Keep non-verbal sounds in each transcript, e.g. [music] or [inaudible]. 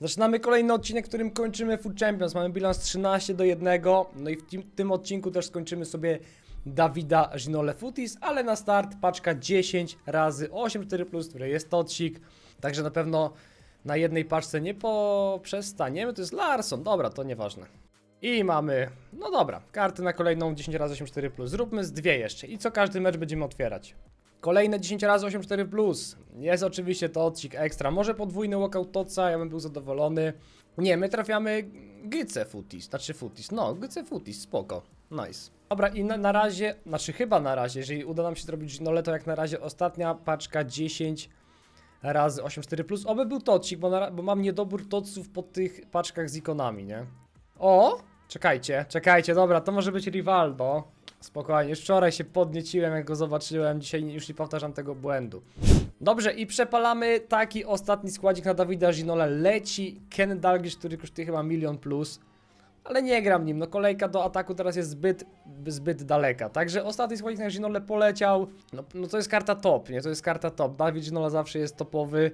Zaczynamy kolejny odcinek, którym kończymy Food Champions. Mamy bilans 13 do 1. No i w tym, tym odcinku też skończymy sobie Dawida Ginole Footis, ale na start paczka 10 razy 8-4+, które jest tocik. Także na pewno na jednej paczce nie poprzestaniemy. To jest Larson, dobra, to nieważne. I mamy, no dobra, karty na kolejną 10 razy 8-4+. Zróbmy z dwie jeszcze i co każdy mecz będziemy otwierać. Kolejne 10 razy 8-4 plus. Jest oczywiście to odcik ekstra. Może podwójny walkout Toca, ja bym był zadowolony. Nie, my trafiamy Gyce Footis, znaczy Footis. No, Gyce Footis, spoko. Nice. Dobra, i na, na razie, znaczy chyba na razie, jeżeli uda nam się zrobić Ginole, to jak na razie ostatnia paczka 10 razy 8-4 plus. Oby był tocik, bo, bo mam niedobór toców po tych paczkach z ikonami, nie? O! Czekajcie, czekajcie, dobra, to może być Rivaldo. Spokojnie, już wczoraj się podnieciłem, jak go zobaczyłem, dzisiaj już nie powtarzam tego błędu. Dobrze, i przepalamy taki ostatni składzik na Dawida Ginola. Leci Ken Dalglish, który kosztuje chyba milion plus. Ale nie gram nim, no kolejka do ataku teraz jest zbyt, zbyt daleka. Także ostatni składnik na Ginole poleciał. No, no to jest karta top, nie? To jest karta top. Dawid Ginola zawsze jest topowy.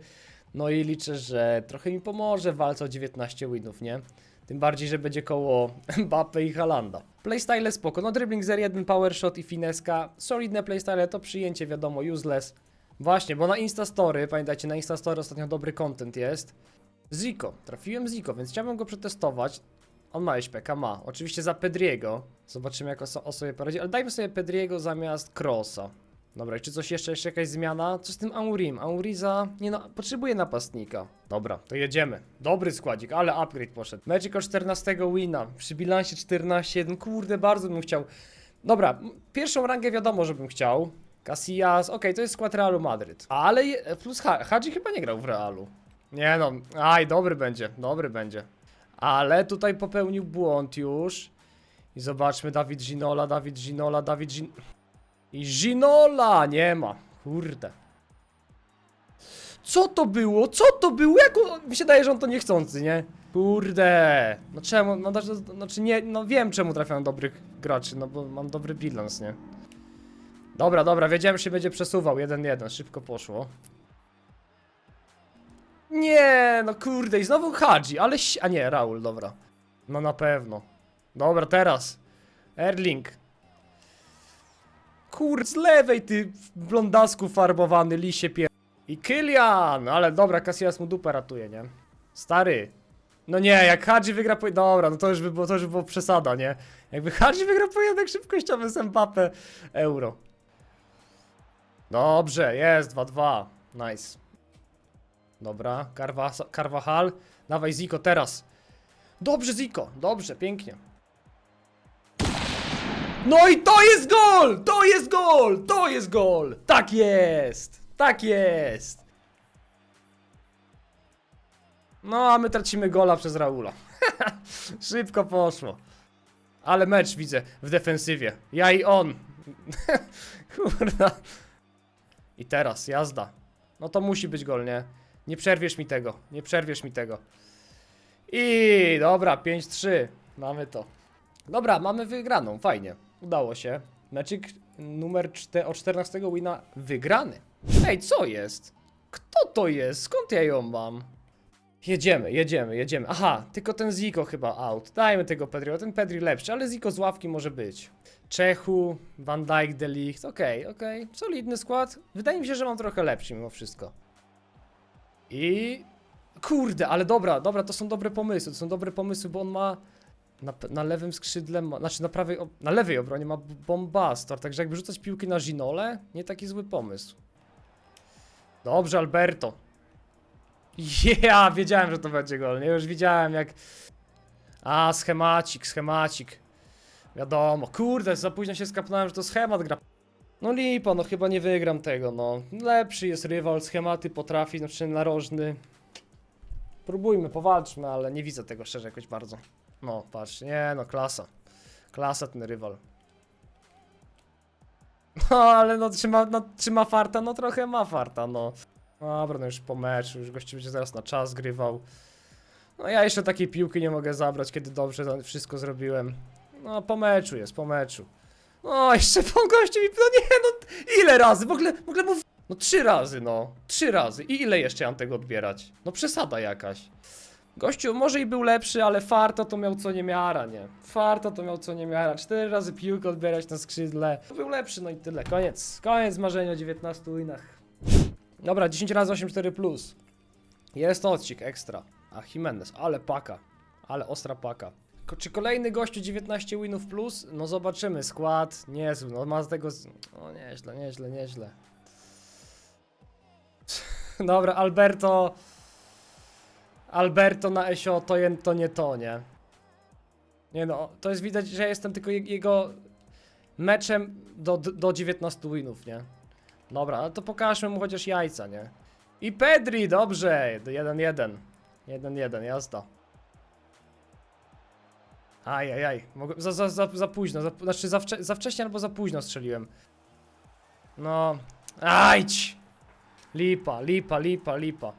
No i liczę, że trochę mi pomoże w walce o 19 winów, nie? Tym bardziej, że będzie koło [laughs] Mbappe i Halanda. Playstyle spoko, no dribbling 0-1, power shot i fineska. Solidne playstyle to przyjęcie, wiadomo, useless. Właśnie, bo na Instastory, pamiętajcie, na Instastory ostatnio dobry content jest. Zico, trafiłem Zico, więc chciałbym go przetestować. On ma SPK, ma. Oczywiście za Pedriego. Zobaczymy jak o, o sobie poradzi, ale dajmy sobie Pedriego zamiast Crossa. Dobra, i czy coś jeszcze, jeszcze jakaś zmiana? Co z tym Aurim? Auriza, nie no, potrzebuje napastnika. Dobra, to jedziemy. Dobry składzik, ale upgrade poszedł. Mecz o 14 wina, przy bilansie 14-1, kurde, bardzo bym chciał. Dobra, pierwszą rangę wiadomo, żebym chciał. Casillas, okej, to jest skład Realu Madryt. Ale plus Ha- Hadzi chyba nie grał w Realu. Nie no, aj, dobry będzie, dobry będzie. Ale tutaj popełnił błąd już. I zobaczmy, Dawid Ginola, Dawid Ginola, Dawid Gin... I Ginola nie ma. Kurde. Co to było? Co to było? Jak on... Mi się daje, że on to niechcący, nie? Kurde. No czemu? No znaczy, znaczy nie, no wiem czemu trafiam dobrych graczy, no bo mam dobry bilans, nie? Dobra, dobra, wiedziałem, że się będzie przesuwał. 1-1, szybko poszło. Nie, no kurde, i znowu Hadzi, ale... A nie, Raul, dobra. No na pewno. Dobra, teraz. Erling. Kurde, z lewej ty blondasku farbowany, lisie pier... I Kylian! Ale dobra, Casillas mu dupę ratuje, nie? Stary. No nie, jak Hadzi wygra po... Dobra, no to już by było, to już by było przesada, nie? Jakby Hadzi wygrał pojedynek szybkościowy z Mbappe euro. Dobrze, jest 2-2. Nice. Dobra, Carva Carvajal. Dawaj Ziko teraz. Dobrze Ziko, dobrze, pięknie. No i to jest gol! To jest gol! To jest gol! Tak jest! Tak jest! No, a my tracimy gola przez Raula. [laughs] Szybko poszło. Ale mecz widzę w defensywie. Ja i on. [laughs] Kurna. I teraz jazda. No to musi być gol, nie? Nie przerwiesz mi tego. Nie przerwiesz mi tego. I dobra, 5-3. Mamy to. Dobra, mamy wygraną, fajnie. Udało się. Meczyk numer 4, o 14 wina wygrany. Ej, co jest? Kto to jest? Skąd ja ją mam? Jedziemy, jedziemy, jedziemy. Aha, tylko ten Ziko chyba out. Dajmy tego Pedriego, ten Pedri lepszy, ale Ziko z ławki może być. Czechu, Van Dijk, De Ligt, okej, okej, solidny skład. Wydaje mi się, że mam trochę lepszy mimo wszystko. I... Kurde, ale dobra, dobra, to są dobre pomysły, to są dobre pomysły, bo on ma... Na, na lewym skrzydle, ma, znaczy na prawej, na lewej obronie ma bombastor, także jakby rzucać piłki na Ginole, nie taki zły pomysł. Dobrze, Alberto. [laughs] Ja, wiedziałem, że to będzie gol, nie? Już widziałem jak... A, schemacik, schemacik. Wiadomo, kurde, za późno się skapnąłem, że to schemat gra. No lipa, no chyba nie wygram tego, no. Lepszy jest rywal, schematy potrafi, znaczy narożny. Próbujmy, powalczmy, ale nie widzę tego szczerze jakoś bardzo. No, patrz, nie no, klasa. Klasa ten rywal. [laughs] No, ale no, czy ma, no, czy ma farta? No trochę ma farta, no. Dobra, no już po meczu, już gościu będzie zaraz na czas grywał. No ja jeszcze takiej piłki nie mogę zabrać, kiedy dobrze wszystko zrobiłem. No, po meczu jest, po meczu. No, jeszcze po gościu mi, no nie, no, ile razy? W ogóle, w ogóle mów... No trzy razy, no. Trzy razy. I ile jeszcze mam tego odbierać? No przesada jakaś. Gościu może i był lepszy, ale farto to miał co niemiara, nie? Farto to miał co niemiara. Cztery razy piłkę odbierać na skrzydle. Był lepszy, no i tyle. Koniec. Koniec marzenia o 19 winach. Dobra, 10 razy 8-4 plus. Jest odcik ekstra. A Jimenez, ale paka. Ale ostra paka. Czy kolejny gościu 19 winów plus? No zobaczymy. Skład niezły. No ma z tego. z- O nieźle, nieźle, nieźle. Dobra, Alberto. Alberto na Esio to, to nie to, nie? Nie no, to jest widać, że jestem tylko je, jego meczem do, do 19 winów, nie? Dobra, ale to pokażmy mu chociaż jajca, nie? I Pedri, dobrze, 1-1. 1-1, jazda. Ajajaj, mogłem, za, za, za, za późno, za, znaczy za, wcze, za wcześnie albo za późno strzeliłem. No, ajdź! Lipa, lipa, lipa, lipa.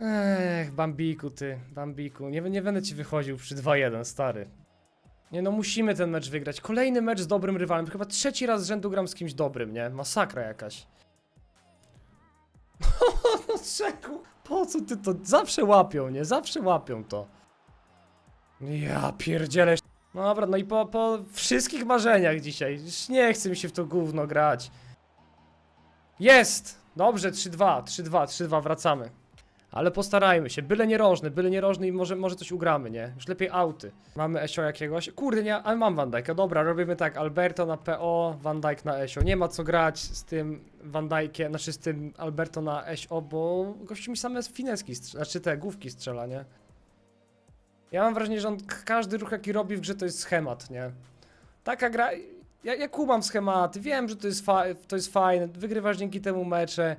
Ech, Bambiku ty, Bambiku, nie, nie będę ci wychodził przy 2-1, stary. Nie no, musimy ten mecz wygrać. Kolejny mecz z dobrym rywalem. Chyba trzeci raz z rzędu gram z kimś dobrym, nie? Masakra jakaś. [laughs] no czego? Po co ty to? Zawsze łapią, nie? Zawsze łapią to. Ja pierdzielę. No dobra, no i po, po wszystkich marzeniach dzisiaj. Już nie chce mi się w to gówno grać. Jest! Dobrze, 3-2, 3-2, 3-2, wracamy. Ale postarajmy się, byle nie rożny, byle nie rożny i może, może coś ugramy, nie? Już lepiej auty. Mamy Esio jakiegoś. Kurde, nie, ale mam Van Dijk'a. Dobra, robimy tak, Alberto na PO, Van Dijk na Esio. Nie ma co grać z tym Van Dijkiem, znaczy z tym Alberto na Esio, bo gościu mi same fineski, znaczy te główki strzela, nie? Ja mam wrażenie, że on każdy ruch jaki robi w grze to jest schemat, nie? Taka gra... Ja, ja kumam schematy, wiem, że to jest, to jest fajne, wygrywasz dzięki temu mecze,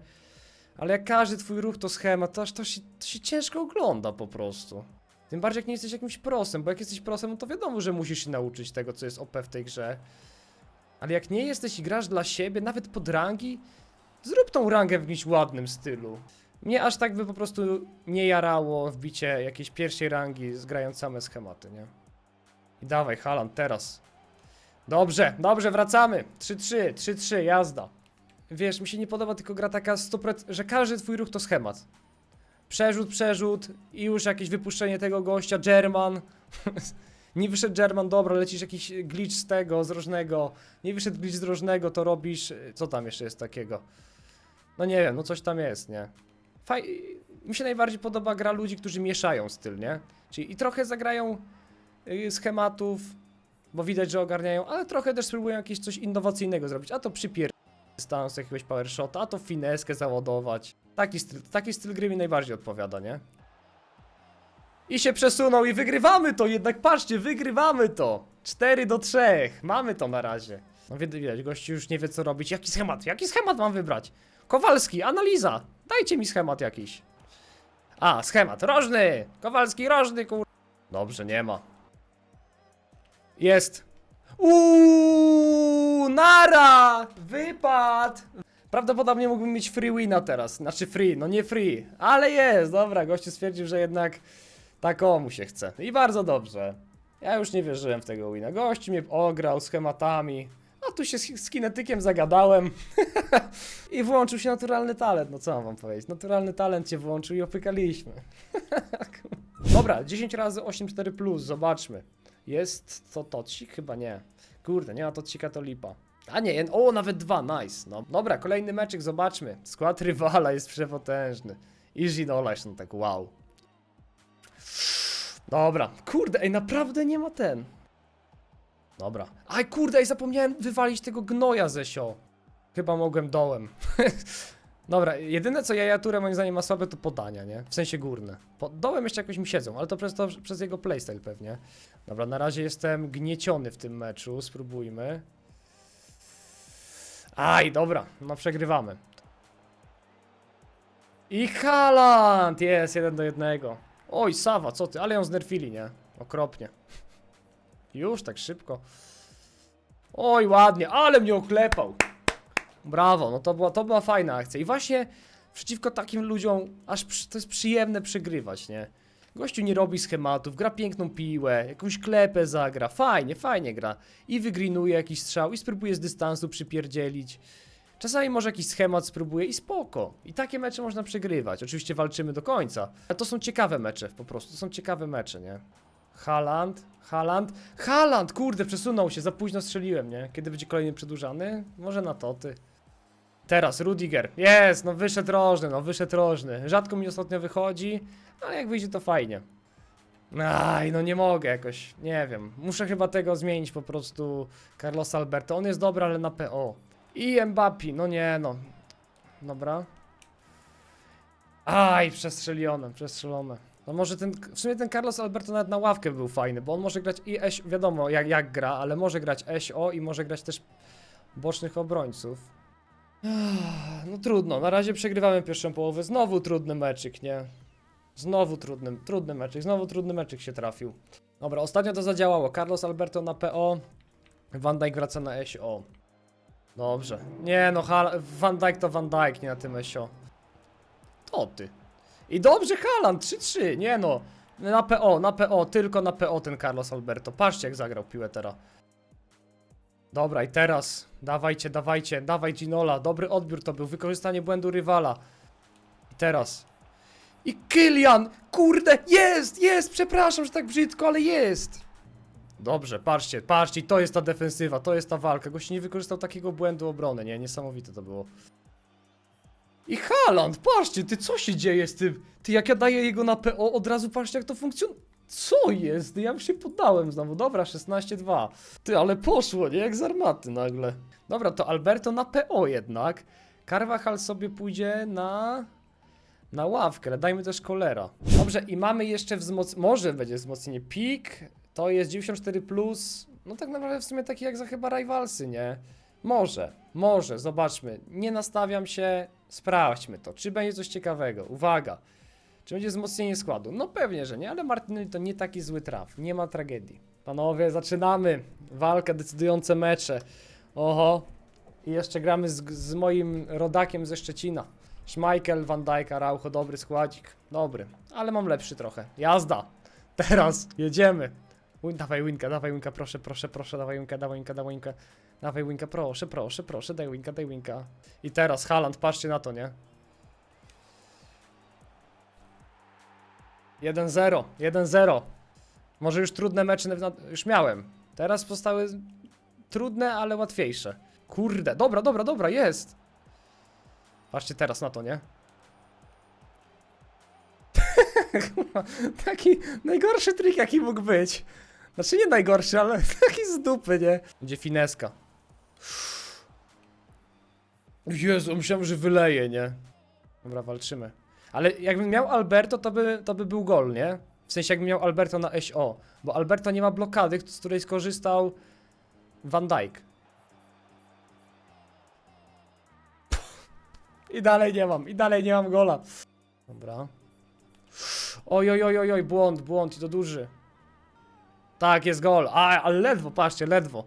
ale jak każdy twój ruch to schemat, to aż to się, to się ciężko ogląda po prostu. Tym bardziej jak nie jesteś jakimś prosem, bo jak jesteś prosem, no to wiadomo, że musisz się nauczyć tego, co jest OP w tej grze. Ale jak nie jesteś i grasz dla siebie, nawet pod rangi, zrób tą rangę w jakimś ładnym stylu. Mnie aż tak by po prostu nie jarało wbicie jakiejś pierwszej rangi z grając same schematy, nie? I dawaj, Halan, teraz. Dobrze, dobrze, wracamy. 3-3, 3-3, jazda. Wiesz, mi się nie podoba tylko gra taka 100%, że każdy twój ruch to schemat. Przerzut, przerzut i już jakieś wypuszczenie tego gościa, German. [laughs] nie wyszedł German, dobra, lecisz jakiś glitch z tego, z rożnego. Nie wyszedł glitch z rożnego, to robisz, co tam jeszcze jest takiego? No nie wiem, no coś tam jest, nie? Faj... Mi się najbardziej podoba gra ludzi, którzy mieszają styl, nie? Czyli i trochę zagrają y, schematów, bo widać, że ogarniają, ale trochę też spróbują jakieś coś innowacyjnego zrobić, a to przypier dystans jakiegoś power shota, a to fineskę załadować. Taki styl, taki styl gry mi najbardziej odpowiada, nie? I się przesunął i wygrywamy to, jednak patrzcie, wygrywamy to! 4 do 3, mamy to na razie. No widać, gościu już nie wie co robić. Jaki schemat? Jaki schemat mam wybrać? Kowalski, analiza! Dajcie mi schemat jakiś. A, schemat, rożny! Kowalski, rożny, kur... Dobrze, nie ma. Jest. Uuu, nara! Wypad! Prawdopodobnie mógłbym mieć free wina teraz. Znaczy free, no nie free, ale jest, dobra, gościu stwierdził, że jednak takomu się chce. I bardzo dobrze. Ja już nie wierzyłem w tego wina. Gościu mnie ograł schematami. A tu się z, z kinetykiem zagadałem. [laughs] I włączył się naturalny talent. No co mam wam powiedzieć? Naturalny talent cię włączył i opykaliśmy. [laughs] Dobra, 10 razy 8-4 plus, zobaczmy. Jest to tocik? Chyba nie. Kurde, nie ma tocika to lipa. A nie, o, nawet dwa, nice. No. Dobra, kolejny meczyk, zobaczmy. Skład rywala jest przepotężny. I Ginola no tak wow. Dobra, kurde, ej, naprawdę nie ma ten. Dobra. Aj, kurde, ej, zapomniałem wywalić tego gnoja ze sio. Chyba mogłem dołem. [laughs] Dobra, jedyne co jajaturę moim zdaniem ma słabe to podania, nie? W sensie górne. Pod dołem jeszcze jakoś mi siedzą, ale to przez, to przez jego playstyle pewnie. Dobra, na razie jestem gnieciony w tym meczu, spróbujmy. Aj, dobra, no przegrywamy. I Haaland! Jest, jeden do jednego. Oj, Sawa, co ty? Ale ją znerfili, nie? Okropnie. Już tak szybko. Oj, ładnie, ale mnie oklepał. Brawo, no to była, to była fajna akcja. I właśnie przeciwko takim ludziom aż przy, to jest przyjemne przegrywać, nie? Gościu nie robi schematów, gra piękną piłę, jakąś klepę zagra, fajnie, fajnie gra. I wygrinuje jakiś strzał i spróbuje z dystansu przypierdzielić. Czasami może jakiś schemat spróbuje i spoko. I takie mecze można przegrywać. Oczywiście walczymy do końca. Ale to są ciekawe mecze po prostu. To są ciekawe mecze, nie? Haaland, Haaland, Haaland, kurde, przesunął się, za późno strzeliłem, nie? Kiedy będzie kolejny przedłużany? Może na to ty. Teraz Rudiger. Jest, no wyszedł rożny, no wyszedł rożny. Rzadko mi ostatnio wychodzi, ale jak wyjdzie to fajnie. Aj, no nie mogę jakoś, nie wiem. Muszę chyba tego zmienić po prostu. Carlos Alberto, on jest dobry, ale na PO. I Mbappé, no nie no. Dobra. Aj, przestrzelione, przestrzelone. No może ten, w sumie ten Carlos Alberto nawet na ławkę był fajny, bo on może grać i S, wiadomo jak, jak gra, ale może grać SO i może grać też bocznych obrońców. No trudno, na razie przegrywamy pierwszą połowę, znowu trudny meczyk, nie? Znowu trudny, trudny meczyk, znowu trudny meczyk się trafił. Dobra, ostatnio to zadziałało, Carlos Alberto na PO, Van Dijk wraca na SO. Dobrze, nie no, Van Dijk to Van Dijk, nie na tym SO. To ty. I dobrze, Haaland, 3-3, nie no. Na PO, na PO, tylko na PO ten Carlos Alberto. Patrzcie jak zagrał piłę teraz. Dobra, i teraz, dawajcie, dawajcie, dawaj Ginola, dobry odbiór to był, wykorzystanie błędu rywala. I teraz. I Kylian, kurde, jest, jest, przepraszam, że tak brzydko, ale jest. Dobrze, patrzcie, patrzcie, to jest ta defensywa, to jest ta walka. Gość nie wykorzystał takiego błędu obrony, nie? Niesamowite to było. I Haaland, patrzcie, ty co się dzieje z tym? Ty jak ja daję jego na PO, od razu patrzcie jak to funkcjonuje. Co jest? Ja już się poddałem znowu. Dobra, 16-2. Ty, ale poszło, nie? Jak z armaty nagle. Dobra, to Alberto na PO jednak. Carvajal sobie pójdzie na... Na ławkę, ale dajmy też kolera. Dobrze, i mamy jeszcze wzmocnienie. Może będzie wzmocnienie. Pik to jest 94. Plus. No tak naprawdę w sumie taki jak za chyba Rivalsy, nie? Może, może, zobaczmy. Nie nastawiam się, sprawdźmy to. Czy będzie coś ciekawego? Uwaga. Czy będzie wzmocnienie składu? No pewnie, że nie, ale Martinelli to nie taki zły traf. Nie ma tragedii. Panowie, zaczynamy. Walka, decydujące mecze. Oho. I jeszcze gramy z, z moim rodakiem ze Szczecina. Schmeichel, Van Dijk, Araujo, dobry składzik. Dobry, ale mam lepszy trochę. Jazda. Teraz jedziemy. Win, dawaj winka, dawaj winka, proszę, proszę, proszę, dawaj winka, dawaj winka, dawaj winka. Dawaj winka, proszę, proszę, proszę, daj winka, daj winka. I teraz Haaland, patrzcie na to, nie? 1-0, 1-0. Może już trudne mecze już miałem. Teraz zostały trudne, ale łatwiejsze. Kurde, dobra, dobra, dobra, jest. Patrzcie teraz na to, nie? [laughs] taki najgorszy trik, jaki mógł być. Znaczy nie najgorszy, ale [laughs] taki z dupy, nie? Będzie fineska. Jezu, myślałem, że wyleje, nie? Dobra, walczymy. Ale jakbym miał Alberto, to by, to by był gol, nie? W sensie jakbym miał Alberto na SO. Bo Alberto nie ma blokady, z której skorzystał Van Dijk. I dalej nie mam, i dalej nie mam gola. Dobra. Oj, oj, oj, oj, oj, błąd, błąd i to duży. Tak, jest gol. A, ale ledwo, patrzcie, ledwo.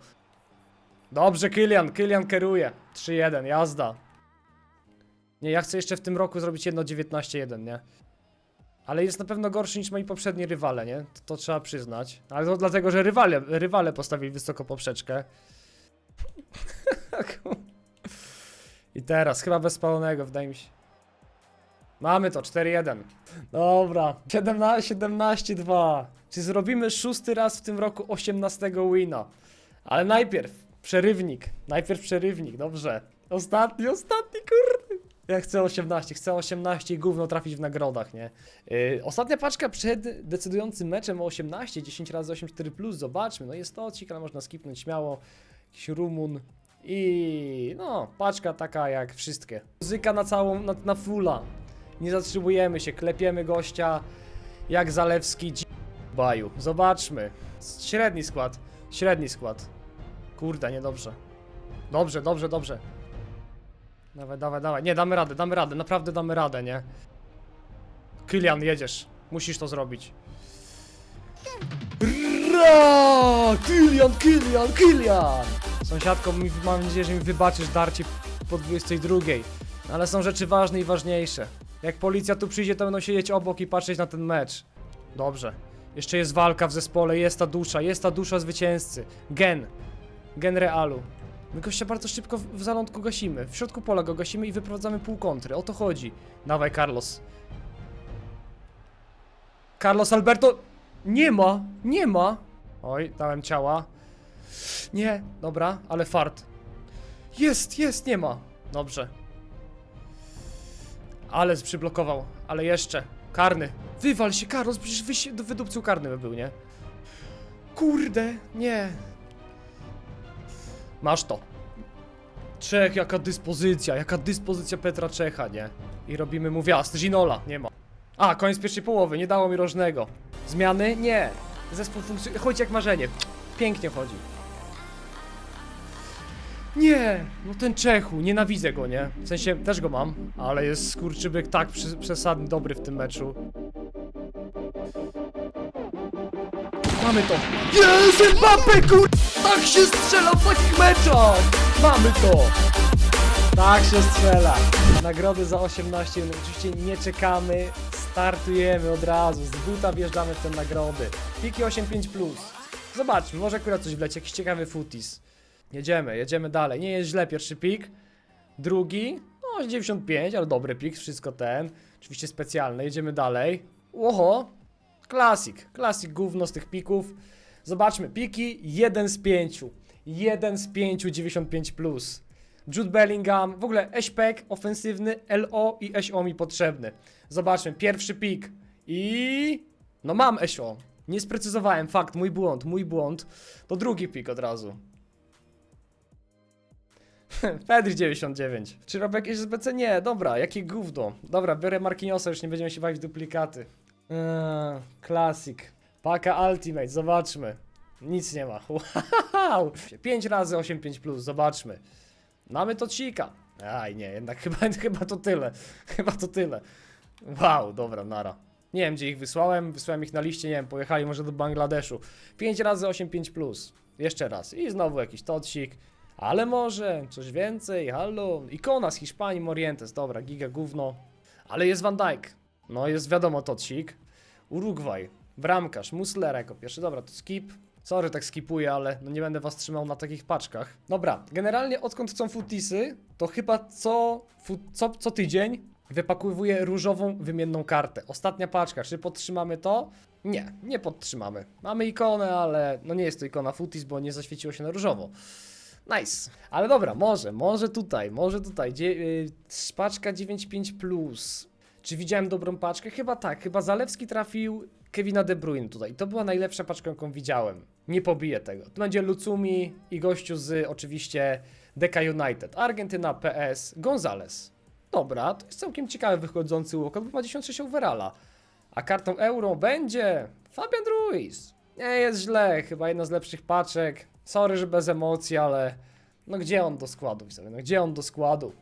Dobrze, Kylian, Kylian kieruje. 3-1, jazda. Nie, ja chcę jeszcze w tym roku zrobić jedno 19-1, nie? Ale jest na pewno gorszy niż moi poprzedni rywale, nie? To, to trzeba przyznać. Ale to dlatego, że rywale, rywale postawili wysoko poprzeczkę. I teraz, chyba bez spalonego, wydaje mi się. Mamy to, 4-1. Dobra, 17-2. Czy zrobimy szósty raz w tym roku 18 wina? Ale najpierw przerywnik. Najpierw przerywnik, dobrze. Ostatni, ostatni, kurde. Ja chcę 18, chcę 18 i gówno trafić w nagrodach, nie? Yy, ostatnia paczka przed decydującym meczem o 18, 10 razy 8-4 plus, zobaczmy. No jest to odcinek, ale można skipnąć śmiało. Jakiś Rumun. I no, paczka taka jak wszystkie. Muzyka na całą, na, na fulla. Nie zatrzymujemy się, klepiemy gościa jak Zalewski baju. Zobaczmy. Średni skład. Średni skład. Kurde, niedobrze. Dobrze, dobrze, dobrze. Dawaj, dawaj, dawaj. Nie, damy radę, damy radę. Naprawdę damy radę, nie? Kylian, jedziesz. Musisz to zrobić. Ra! Kylian, Kylian, Kylian! Sąsiadko, mi, mam nadzieję, że mi wybaczysz darcie po 22. Ale są rzeczy ważne i ważniejsze. Jak policja tu przyjdzie, to będą siedzieć obok i patrzeć na ten mecz. Dobrze. Jeszcze jest walka w zespole, jest ta dusza, jest ta dusza zwycięzcy. Gen. Gen Realu. My gościa bardzo szybko w, zalądku gasimy. W środku pola go gasimy i wyprowadzamy pół kontry. O to chodzi. Dawaj, Carlos. Carlos Alberto. Nie ma, nie ma. Oj, dałem ciała. Nie, dobra, ale fart. Jest, jest, nie ma. Dobrze. Ale przyblokował, ale jeszcze. Karny. Wywal się, Carlos, przecież wyś, wydupcył karny by był, nie? Kurde, nie. Masz to. Czech, jaka dyspozycja, jaka dyspozycja Petra Czecha, nie? I robimy mu wjazd. Ginola, nie ma. A, koniec pierwszej połowy, nie dało mi rożnego. Zmiany? Nie. Zespół funkcjonuje, chodzi jak marzenie. Pięknie chodzi. Nie, no ten Czechu, nienawidzę go, nie? W sensie, też go mam, ale jest skurczybyk tak przesadny dobry w tym meczu. Mamy to. Jest Mbappe, kur... Tak się strzela w takich meczach! Mamy to! Tak się strzela. Nagrody za 18 minut. Oczywiście nie czekamy, startujemy od razu. Z buta wjeżdżamy w te nagrody. Piki 8.5+. Plus. Zobaczmy, może akurat coś wleci, jakiś ciekawy futis. Jedziemy, jedziemy dalej. Nie jest źle pierwszy pik. Drugi, no 95, ale dobry pik, wszystko ten. Oczywiście specjalny, jedziemy dalej. Oho, klasik, klasik gówno z tych pików. Zobaczmy, piki 1 z 5. 1 z 5, 95 plus. Jude Bellingham, w ogóle Eśpek ofensywny, LO i SO mi potrzebny. Zobaczmy, pierwszy pik i... No mam SO. Nie sprecyzowałem, fakt, mój błąd, mój błąd. To drugi pik od razu. [laughs] Pedri 99. Czy robię jakieś SBC? Nie, dobra, jakie gówno. Dobra, biorę Marquinhosa, już nie będziemy się bawić w duplikaty. Eee, Klasik. Paka Ultimate, zobaczmy. Nic nie ma. [laughs] Wow! 5 razy 8,5 plus, zobaczmy. Mamy to cika. Aj, nie, jednak [laughs] chyba, chyba to tyle. Chyba to tyle. Wow, dobra, nara. Nie wiem, gdzie ich wysłałem. Wysłałem ich na liście, nie wiem, pojechali może do Bangladeszu. 5 razy 8,5 plus. Jeszcze raz. I znowu jakiś tocik. Ale może coś więcej, halo. Ikona z Hiszpanii, Morientes, dobra, giga gówno. Ale jest Van Dijk. No jest wiadomo tocik. Urugwaj, bramkarz, Muslera jako pierwszy, dobra, to skip. Sorry, tak skipuję, ale no nie będę was trzymał na takich paczkach. Dobra, generalnie odkąd są futisy, to chyba co, fu, co, co tydzień wypakowuję różową wymienną kartę. Ostatnia paczka, czy podtrzymamy to? Nie, nie podtrzymamy. Mamy ikonę, ale no nie jest to ikona futis, bo nie zaświeciło się na różowo. Nice. Ale dobra, może, może tutaj, może tutaj. Dzie y, paczka 95. Plus. Czy widziałem dobrą paczkę? Chyba tak. Chyba Zalewski trafił Kevina De Bruyne tutaj. To była najlepsza paczka, jaką widziałem. Nie pobiję tego. To będzie Lucumi i gościu z oczywiście DK United. Argentyna, PS, Gonzales. Dobra, to jest całkiem ciekawy wychodzący łokot, bo ma 96 overalla. A kartą euro będzie Fabian Ruiz. Nie jest źle, chyba jedna z lepszych paczek. Sorry, że bez emocji, ale no gdzie on do składu? No gdzie on do składu?